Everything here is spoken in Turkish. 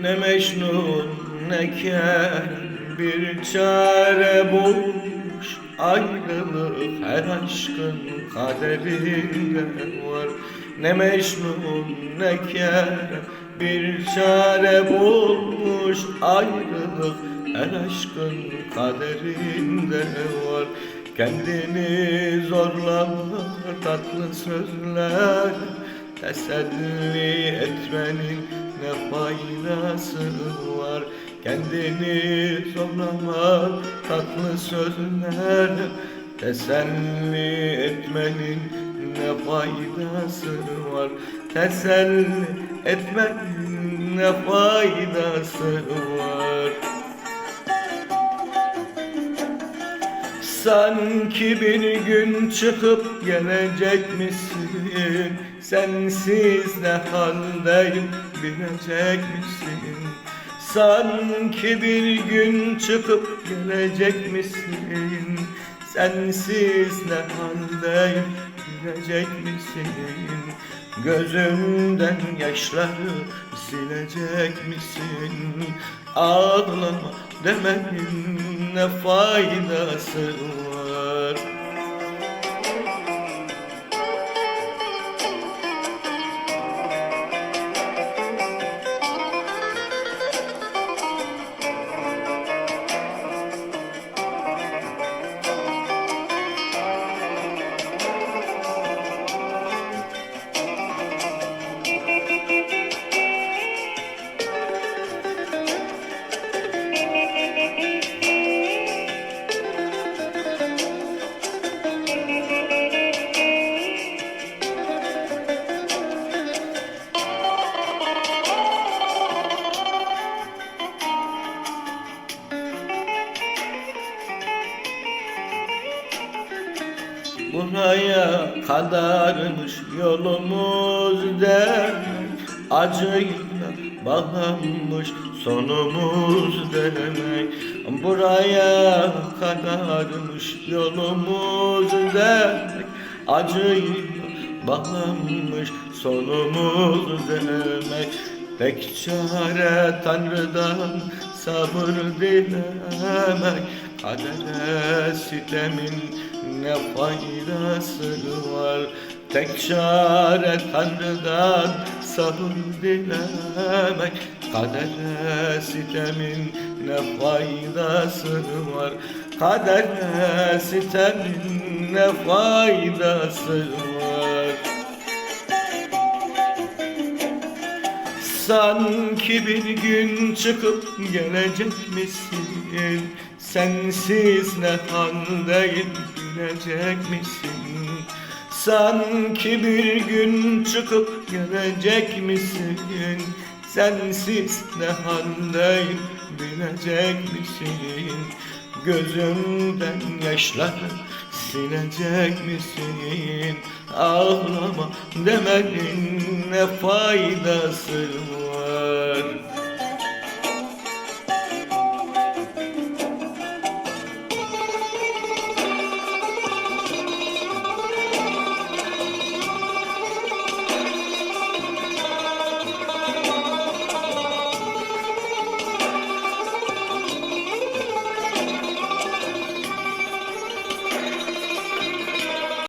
Ne Mecnun ne Kerem bir çare bulmuş Ayrılık her aşkın kaderinde var. Ne Mecnun ne Kerem bir çare bulmuş Ayrılık her aşkın kaderinde var. Kendini zorlama tatlı sözler Teselli etmenin ne faydası var. Kendini zorlama tatlı sözler. Teselli etmenin ne faydası var? Teselli etmenin ne faydası var Sanki bir gün çıkıp gelecek misin? Sensiz ne haldeyim bilecek misin? Sanki bir gün çıkıp gelecek misin? Sensiz ne haldeyim bilecek misin? Gözümden yaşları silecek misin? Ağlama demenin ne faydası? Buraya kadarmış yolumuz demek Acıyla bağlanmış sonumuz demek. Buraya kadarmış yolumuz demek Acıyla bağlanmış sonumuz demek. Tek çare Tanrı'dan sabır dilemek Kadere sitemin ne faydası var? Tek çare Tanrı'dan sabır dilemek. Kadere sitemin ne faydası var? Kadere sitemin ne faydası var Sanki bir gün çıkıp gelecek misin? Sensiz ne haldeyim bilecek misin? Sanki bir gün çıkıp gelecek misin? Sensiz ne haldeyim bilecek misin? Gözümden yaşları Silecek misin? Ağlama demenin ne faydası var?